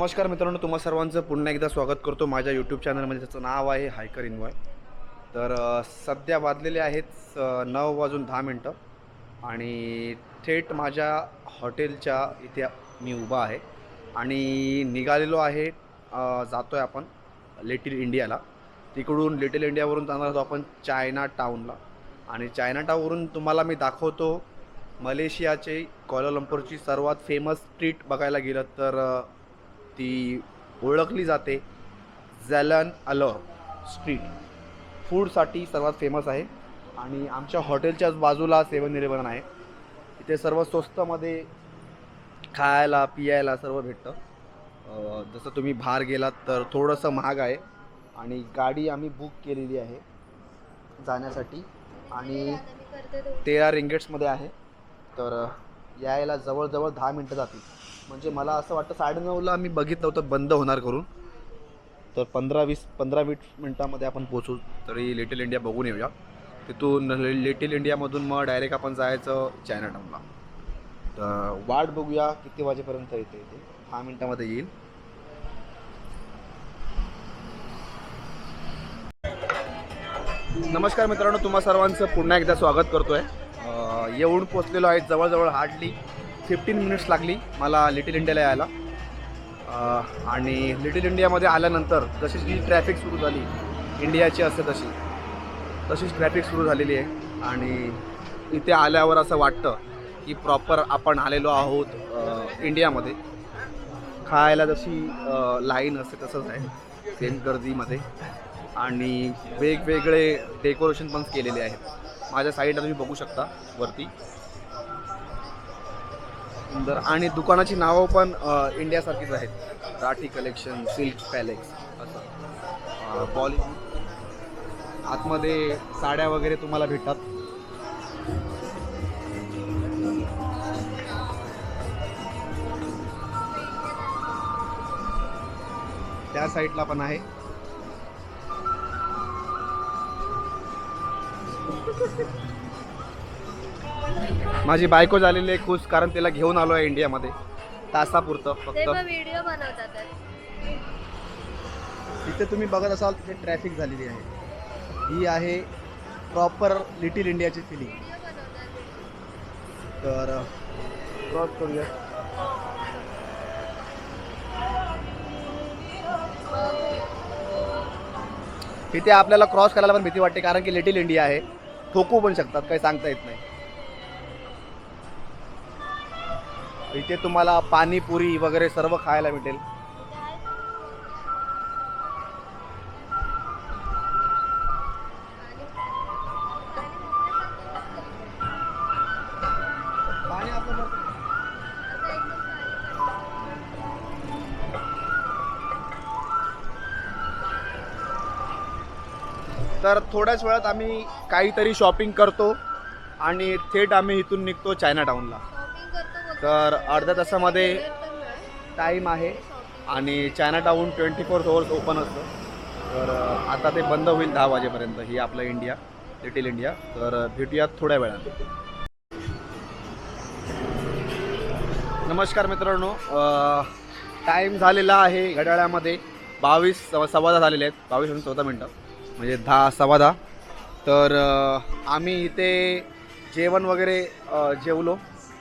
नमस्कार मित्रांनो तुम्हा सर्वांचं पुन्हा एकदा स्वागत करतो. माझ्या यूट्यूब चॅनलमध्ये त्याचं नाव आहे हायकर इन्वॉय तर सध्या वाजलेले आहेत नऊ वाजून दहा मिनटं. आणि थेट माझ्या हॉटेलच्या इथे मी उभा आहे. आणि निघालेलो आहे जातो आहे आपण लिटिल इंडियाला तिकडून लिटिल इंडियावरून जाणार आहोत आपण चायना टाऊनला आणि चायना टाऊनवरून तुम्हाला मी दाखवतो मलेशियाचे कोलालंपूरची सर्वात फेमस स्ट्रीट बघायला गेलं तर ती ओळखली जाते. झॅलन अलो स्ट्रीट. फूडसाठी सर्वात फेमस आहे. आणि आमच्या हॉटेलच्याच बाजूला सेवन इलेवन आहे. इथे सर्व स्वस्तमध्ये खायला पियायला सर्व भेटतं. जसं तुम्ही बाहेर गेलात तर थोडंसं महाग आहे. आणि गाडी आम्ही बुक केलेली आहे जाण्यासाठी. आणि तेरा रिंगेट्समध्ये आहे. तर यायला जवळजवळ दहा मिनटं जातील. म्हणजे मला असं वाटतं साडेनऊला मी बघितलं होतं बंद होणार करून. तर पंधरा वीस पंधरा वीस मिनटामध्ये आपण पोचू तरी लिटिल इंडिया बघून येऊया. तिथून लिटिल इंडियामधून मग डायरेक्ट आपण जायचं चायना टाऊनला तर वाट बघूया किती वाजेपर्यंत येते इथे दहा मिनटामध्ये येईल. नमस्कार मित्रांनो तुम्हा सर्वांचं पुन्हा एकदा स्वागत करतो आहे येऊन पोचलेलो आहे जवळजवळ हार्डली फिफ्टीन मिनिट्स लागली मला लिटिल इंडियाला यायला. आणि लिटिल इंडियामध्ये आल्यानंतर जशी जी ट्रॅफिक सुरू झाली इंडियाची असते तशी तशीच ट्रॅफिक सुरू झालेली आहे. आणि इथे आल्यावर असं वाटतं की प्रॉपर आपण आलेलो आहोत इंडियामध्ये खायला जशी लाईन असते तसंच आहे सेम गर्दीमध्ये. आणि वेगवेगळे डेकोरेशन पण केलेले आहेत. माझ्या साईडला तुम्ही बघू शकता वरती. सुंदर. आणि दुकानाची नावं पण इंडियासारखीच आहेत. राठी कलेक्शन सिल्क पॅलेक्स असं. बॉलिवूड आतमध्ये साड्या वगैरे तुम्हाला भेटतात. त्या साईडला पण आहे. माझी बायको झालेली आहे खुश कारण तिला घेऊन आलो आहे इंडियामध्ये तासापुरतं ते फक्त. व्हिडिओ बनवतात. तिथे तुम्ही बघत असाल तिथे ट्रॅफिक झालेली आहे. ही आहे प्रॉपर लिटिल इंडियाची फिलिंग तर क्रॉस करूया. तिथे आपल्याला क्रॉस करायला पण भीती वाटते कारण की लिटिल इंडिया आहे. ठोकू पण शकतात काही सांगता येत नाही. इथे तुम्हाला पाणीपुरी वगैरे सर्व खायला भेटेल. तर थोड्याच वेळात आम्ही काहीतरी शॉपिंग करतो आणि थेट आम्ही इथून निघतो चायना टाऊनला तर अर्ध्या तासामध्ये टाईम आहे. आणि Chinatown twenty four hours open असतं. तर आता ते बंद होईल दहा वाजेपर्यंत. ही आपलं इंडिया लिटिल इंडिया तर भेटूयात थोड्या वेळात नमस्कार मित्रांनो. टाईम झालेला आहे घड्याळामध्ये. बावीस सव्वा सव्वा दहा झालेले आहेत. बावीस आणि चौदा मिनटं. म्हणजे दहा सव्वा दहा. तर आम्ही इथे जेवण वगैरे जेवलो.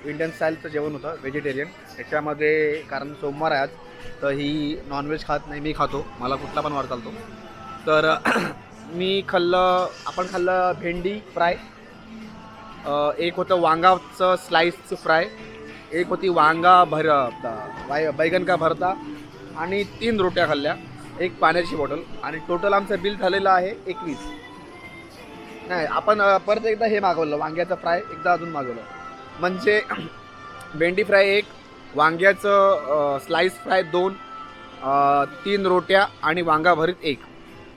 इंडियन स्टाईलचं जेवण होतं व्हेजिटेरियन त्याच्यामध्ये कारण सोमवार आहे आज तर ही नॉनव्हेज खात नाही मी खातो. मला कुठला पण वार चालतो. तर मी खाल्लं आपण खाल्लं भेंडी फ्राय. एक होतं वांगाचं स्लाईसचं फ्राय एक होती वांगा भर बाय- बैगन का भरता. आणि तीन रोट्या खाल्ल्या एक पाण्याची बॉटल आणि टोटल आमचं बिल झालेलं आहे एकवीस. नाही आपण परत एकदा हे मागवलं वांग्याचं फ्राय एकदा अजून मागवलं. म्हणजे भेंडी फ्राय एक वांग्याचं स्लाईस फ्राय दोन तीन रोट्या आणि वांगा भरीत एक.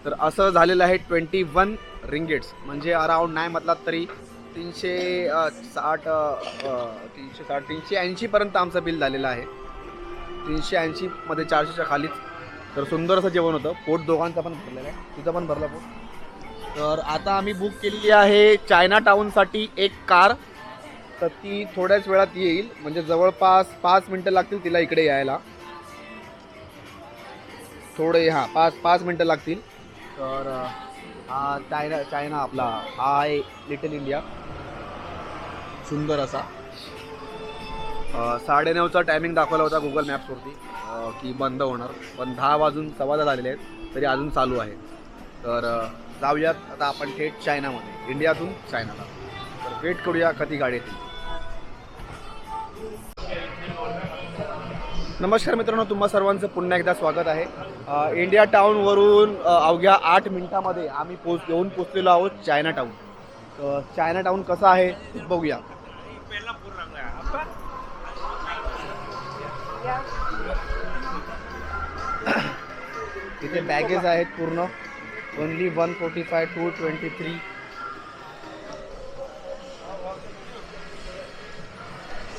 तर असं झालेलं आहे ट्वेंटी वन रिंगेट्स. म्हणजे अराऊंड नाही म्हटलात तरी तीनशे साठ तीनशे साठ तीनशे ऐंशीपर्यंत आमचं बिल झालेलं आहे. तीनशे ऐंशीमध्ये चारशेच्या खालीच. तर सुंदर असं जेवण होतं. पोट दोघांचं पण भरलेलं आहे. तुझं पण भरलं पोट. तर आता आम्ही बुक केलेली आहे चायना टाऊनसाठी एक कार. तर ती थोड्याच वेळात येईल. म्हणजे जवळपास पाच मिनटं लागतील तिला इकडे यायला. थोडे हां पाच पाच मिनटं लागतील. तर हा चायना चायना आपला हा आहे लिटल इंडिया सुंदर असा. साडेनऊचा टायमिंग दाखवला होता गुगल मॅप्सवरती की बंद होणार. पण दहा वाजून सव्वा दहा झालेले आहेत तरी अजून चालू आहे. तर जाऊयात. आता आपण थेट चायनामध्ये. इंडियातून चायनाला. तर वेट करूया कधी गाडी येतील नमस्कार मित्रांनो तुम्हा सर्वांचं पुन्हा एकदा स्वागत आहे. इंडिया टाऊनवरून अवघ्या आठ मिनिटामध्ये आम्ही पोच येऊन पोचलेलो आहोत चायना टाऊन तर चायना टाऊन कसं आहे बघूया. इथे बॅगेज आहेत पूर्ण. Only one forty five two twenty three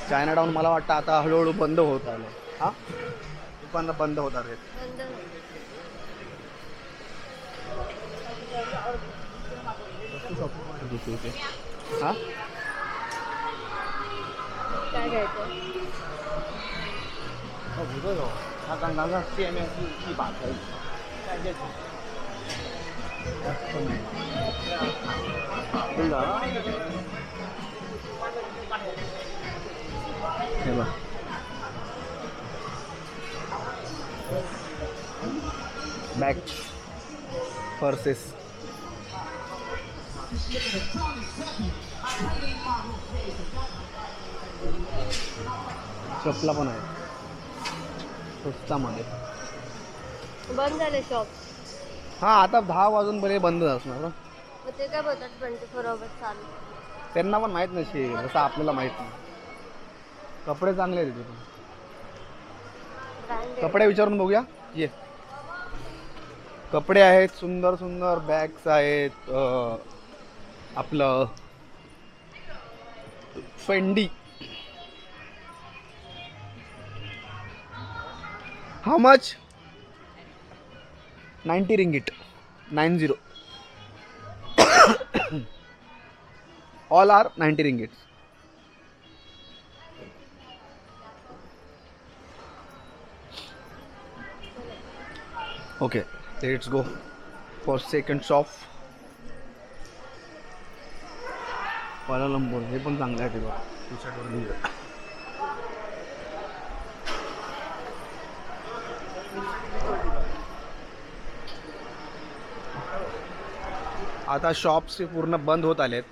Chinatown मला वाटतं आता हळूहळू बंद होत आलं हां दुकानं बंद होत आहेत बंद होईल. हां काय घ्यायचं 哦，不对哦，他刚刚那界面是一把可以，再见。真的？हे बघ बॅक पर्सेस चपला पण आहे. स्वस्तामध्ये. बंद झाले शॉप हां आता दहा वाजून बरे बंद असणार ना मग ते काय बोलतात ट्वेंटी फोर आवर्स चालू. त्यांना पण माहीत नसेल जसं आपल्याला माहीत नाही. कपडे चांगले आहेत तिथे कपडे विचारून बघूया. ये. कपडे आहेत सुंदर सुंदर बॅग्स आहेत आपलं Fendi how much ninety ringgit nine zero all are ninety ringgit okay let's go for second shop लंबूर हे पण चांगलं आहे तिथं. लिहिलं आता शॉप्स हे पूर्ण बंद होत आलेत.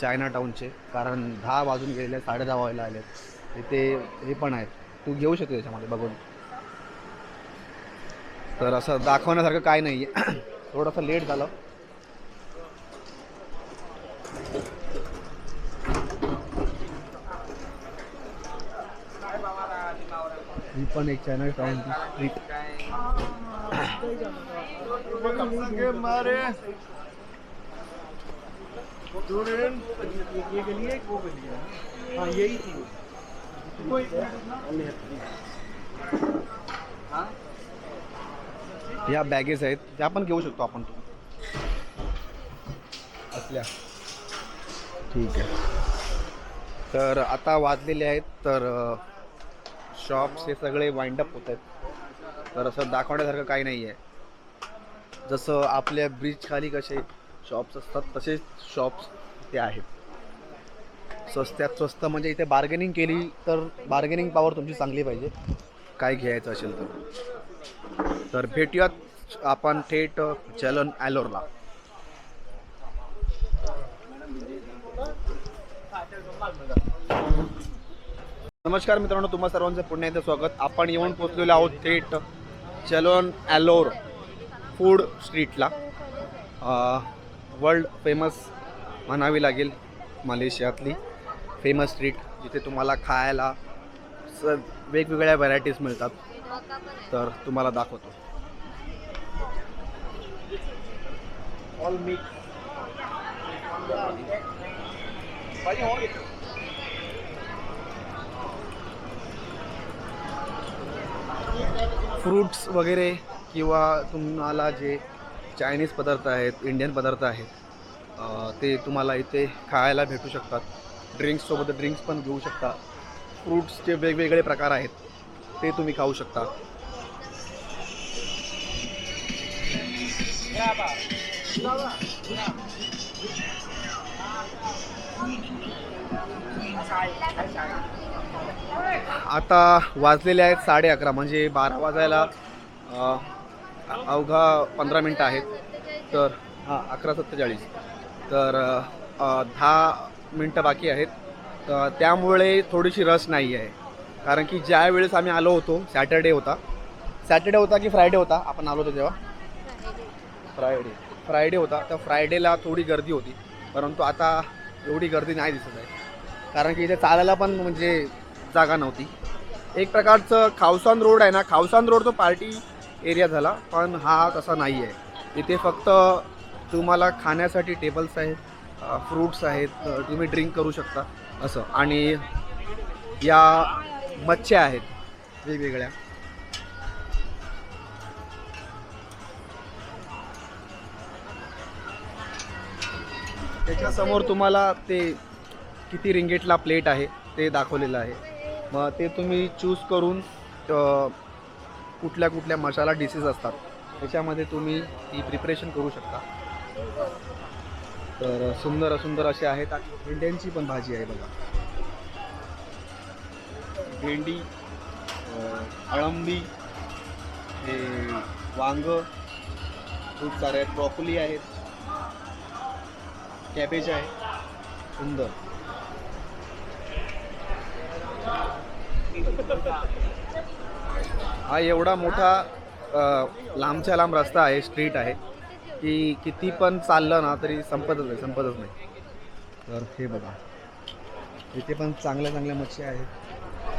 चायना टाऊनचे कारण दहा वाजून गेले साडे दहा व्हायला आलेत. इथे हे पण आहेत. तू घेऊ शकते त्याच्यामध्ये बघून. तर असं दाखवण्यासारखं काय नाही आहे थोडंसं लेट झालं. ही पण एक चॅनल स्ट्रीट या बॅगेस आहेत त्या पण घेऊ शकतो आपण. असल्या. ठीक आहे. तर आता वाजलेले आहेत तर शॉप्स हे सगळे वाइंड अप होत आहेत. तर असं दाखवण्यासारखं काही नाही आहे जसं आपल्या ब्रिज खाली कसे शॉप्स असतात तसेच शॉप्स ते आहेत. स्वस्त्यात स्वस्त म्हणजे इथे बार्गेनिंग केली तर बार्गेनिंग पॉवर तुमची चांगली पाहिजे. काय घ्यायचं असेल तर. तर भेटूयात आपण थेट चलन ॲलोरला. नमस्कार मित्रांनो तुम्हा सर्वांचं पुन्हा एकदा स्वागत. आपण येऊन पोचलेलो आहोत थेट चलोन ॲलोर फूड स्ट्रीटला. वर्ल्ड फेमस म्हणावी लागेल मलेशियातली फेमस स्ट्रीट जिथे तुम्हाला खायला स वेगवेगळ्या व्हरायटीज मिळतात. तर तुम्हाला दाखवतो. ऑल मिक्स फ्रूट्स वगैरे किंवा तुम्हाला जे चायनीज पदार्थ आहेत इंडियन पदार्थ आहेत ते तुम्हाला इथे खायला भेटू शकतात. ड्रिंक्ससोबत ड्रिंक्स पण घेऊ शकता. फ्रूट्सचे वेगवेगळे प्रकार आहेत. ते तुम्ही खाऊ शकता. आता वाजलेले आहेत साडे अकरा म्हणजे बारा वाजायला अवघा पंधरा मिनटं आहेत. तर हां अकरा सत्तेचाळीस. तर दहा मिनटं बाकी आहेत. तर त्यामुळे थोडीशी रस नाही आहे कारण की ज्या वेळेस आम्ही आलो होतो सॅटर्डे होता. सॅटर्डे होता की फ्रायडे होता? आपण आलो होतो तेव्हा. फ्रायडे फ्रायडे होता. तर फ्रायडेला थोडी गर्दी होती. परंतु आता एवढी गर्दी नाही दिसत आहे. कारण की इथे चालायला पण म्हणजे जागा नव्हती. एक प्रकारचं खावसान रोड आहे ना खावसान रोड तो पार्टी एरिया झाला पण हा तसा नाही आहे. इथे फक्त तुम्हाला खाण्यासाठी टेबल्स आहेत फ्रूट्स आहेत तुम्ही ड्रिंक करू शकता असं. आणि या मच्छ्या आहेत वेगवेगळ्या. त्याच्यासमोर तुम्हाला ते किती रिंगेटला प्लेट आहे ते दाखवलेलं आहे. मग ते तुम्ही चूज करून कुठल्या कुठल्या मसाला डिशेस असतात त्याच्यामध्ये तुम्ही ती प्रिपरेशन करू शकता. तर सुंदर सुंदर असे आहेत आणि भेंड्यांची पण भाजी आहे बघा. भेंडी अळंबी हे वांग खूप सारे आहेत. ब्रॉकोली आहेत. कॅबेज आहे. सुंदर. हा एवढा मोठा लांबच्या लांब रस्ता आहे स्ट्रीट आहे की किती पण चाललं ना तरी संपतच नाही संपतच नाही. तर हे बघा. इथे पण चांगल्या चांगल्या मच्छी आहेत.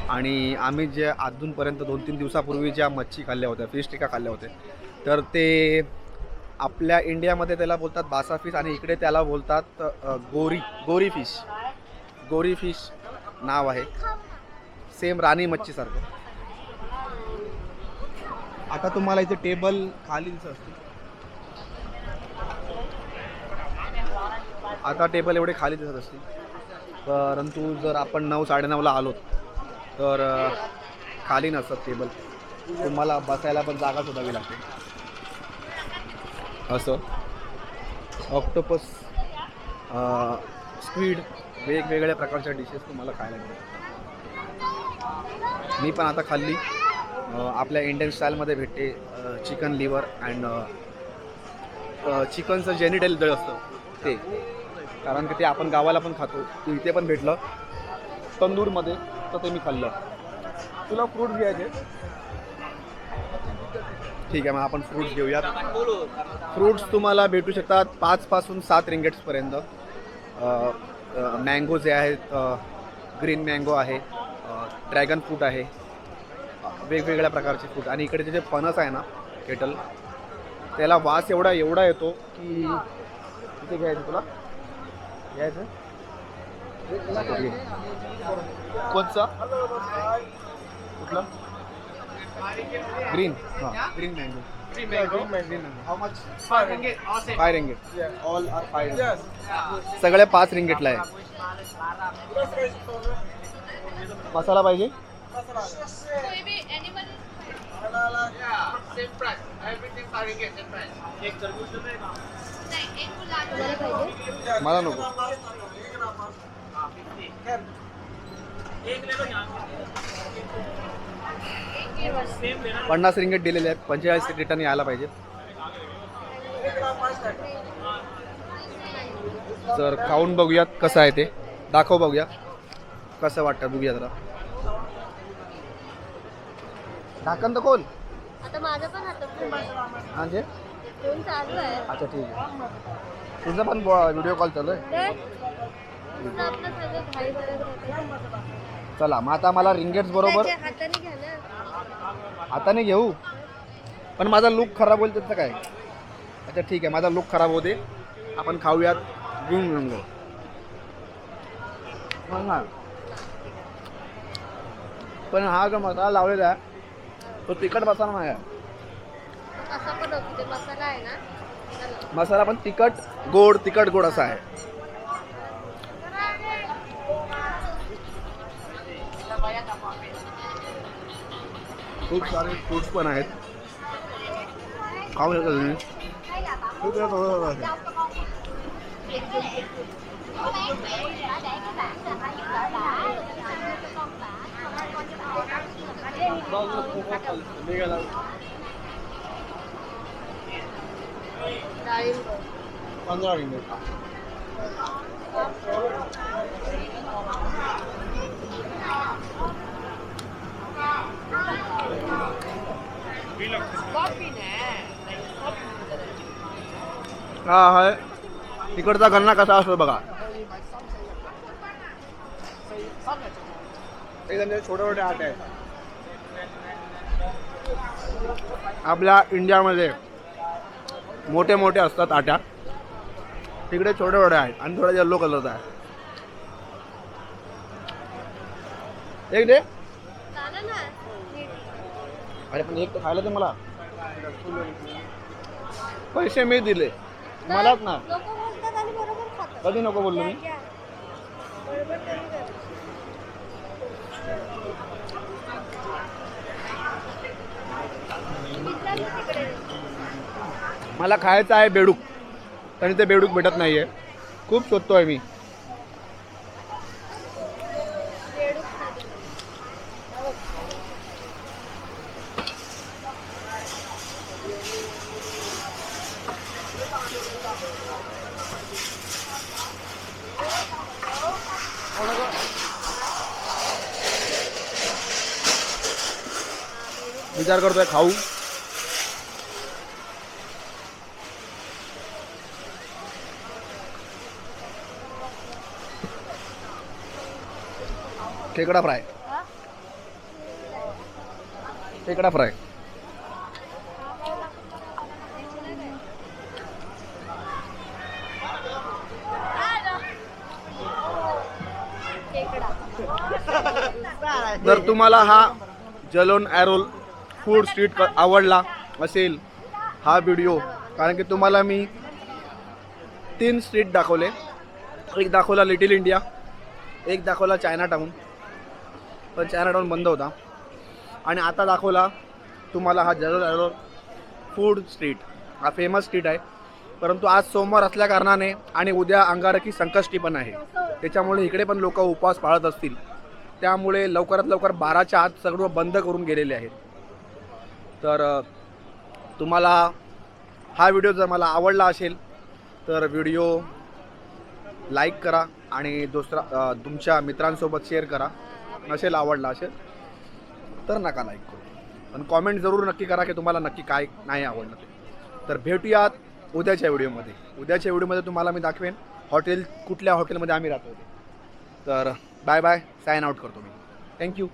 आणि आम्ही जे अजूनपर्यंत दोन तीन दिवसापूर्वी ज्या मच्छी खाल्ल्या होत्या फिश टिका खाल्ल्या होत्या तर ते आपल्या इंडियामध्ये त्याला बोलतात बासा फिश आणि इकडे त्याला बोलतात गोरी गोरी फिश गोरी फिश नाव आहे. सेम राणी मच्छीसारखं आता तुम्हाला इथे टेबल खाली असतो आता टेबल एवढे खाली दिसत असतील. परंतु जर आपण नऊ साडेनऊला आलो तर खाली नसतात टेबल. तुम्हाला बसायला पण जागा शोधावी लागते. असं. ऑक्टोपस स्क्वीड वेगवेगळ्या प्रकारच्या डिशेस तुम्हाला खायला मिळतात. मी पण आता खाल्ली. आपल्या इंडियन स्टाईलमध्ये भेटते चिकन लिव्हर अँड चिकनचं जेनिटल दळ असतं ते. कारण की ते आपण गावाला पण खातो. ते इथे पण भेटलं. तंदूरमध्ये तर ते मी खाल्लं. तुला फ्रूट घ्यायचे. ठीक आहे मग आपण फ्रूट्स घेऊयात. फ्रूट्स तुम्हाला भेटू शकतात पाचपासून सात रिंगेट्सपर्यंत मँगो जे आहेत ग्रीन मँगो आहे ड्रॅगन फ्रूट आहे वेगवेगळ्या प्रकारचे फ्रूट आणि इकडे जे फणस आहे ना केटल त्याला वास एवढा एवढा येतो की किती घ्यायचं तुला? घ्यायचं? कोणचा कुठला ग्रीन हां green mango. Five ringgit. All are five. सगळ्या पाच रिंगेटला आहे मसाला पाहिजे मला नको पन्नास रिंगेट दिलेले आहेत. पंचेचाळीस रिटर्न यायला पाहिजे जर खाऊन बघूयात कसं आहे ते. दाखव बघूया. कसं वाटतं बघूया जरा. ढाकन तर कोण आता माझं पण हातात फोन आहे. फोन चालू आहे अच्छा ठीक आहे. तुझा पण व्हिडिओ कॉल चालू आहे? चला मग आता मला रिंगेट्स बरोबर हाताने घ्या ना. हाताने घेऊ? पण माझा लुक खराब होईल त्याचं काय? अच्छा ठीक आहे माझा लुक खराब होते आपण खाऊयात गुंग रंग. हा. पण हा जो मसाला लावलेला आहे तो तिखट मसाला नाही आहे. मसाला पण तिखट गोड तिखट गोड असा आहे. खूप सारे फ्रूट्स पण आहेत खाऊ शकता तुम्ही खूप वेळा खाऊ शकता. डाळिंब पंधरा मिनिट हा हाय तिकडचा गन्ना कसा असतो बघा. एकदम छोटे छोटे आटे आहेत. आपल्या इंडियामध्ये मोठे मोठे असतात आट्या तिकडे छोटे छोटे आहेत आणि थोडा येल्लो कलरचा आहे एक दे. अरे पण एक तर खायला ते मला. पैसे मी दिले. मलाच ना. लोक बोलतात आणि बरोबर खातात. कधी नको बोललो मी? घ्या. बरोबर तिकडे. मला खायचं आहे बेडूक. आणि ते बेडूक भेटत नाहीये. खूप शोधतोय मी. विचार करतोय खाऊ. खेकडा फ्राय? खेकडा फ्राय? जर तुम्हाला हा जलोन ॲरोल फूड स्ट्रीट क- आवडला असेल हा व्हिडिओ. कारण की तुम्हाला मी तीन स्ट्रीट दाखवले. एक दाखवला लिटिल इंडिया एक दाखवला चायना टाऊन. पण चायना टाऊन बंद होता. आणि आता दाखवला तुम्हाला हा जलोन फूड स्ट्रीट. हा फेमस स्ट्रीट आहे. परंतु आज सोमवार असल्या कारणाने आणि उद्या अंगारकी संकष्टी पण आहे. त्याच्यामुळे इकडे पण लोक उपवास पाळत असतील. त्यामुळे लवकरात लवकर बाराच्या आत सगळं बंद करून गेलेले आहेत. तर तुम्हाला हा व्हिडिओ जर मला आवडला असेल तर व्हिडिओ लाईक करा आणि दुसरा तुमच्या मित्रांसोबत शेअर करा. नसेल आवडला असेल तर नका लाईक करू. पण कॉमेंट जरूर नक्की करा की तुम्हाला नक्की काय नाही आवडलं ते. तर भेटूयात उद्याच्या व्हिडिओमध्ये. उद्याच्या व्हिडिओमध्ये तुम्हाला मी दाखवेन हॉटेल कुठल्या हॉटेलमध्ये आम्ही राहतो तर बाय बाय साईन आउट करतो मी. थँक्यू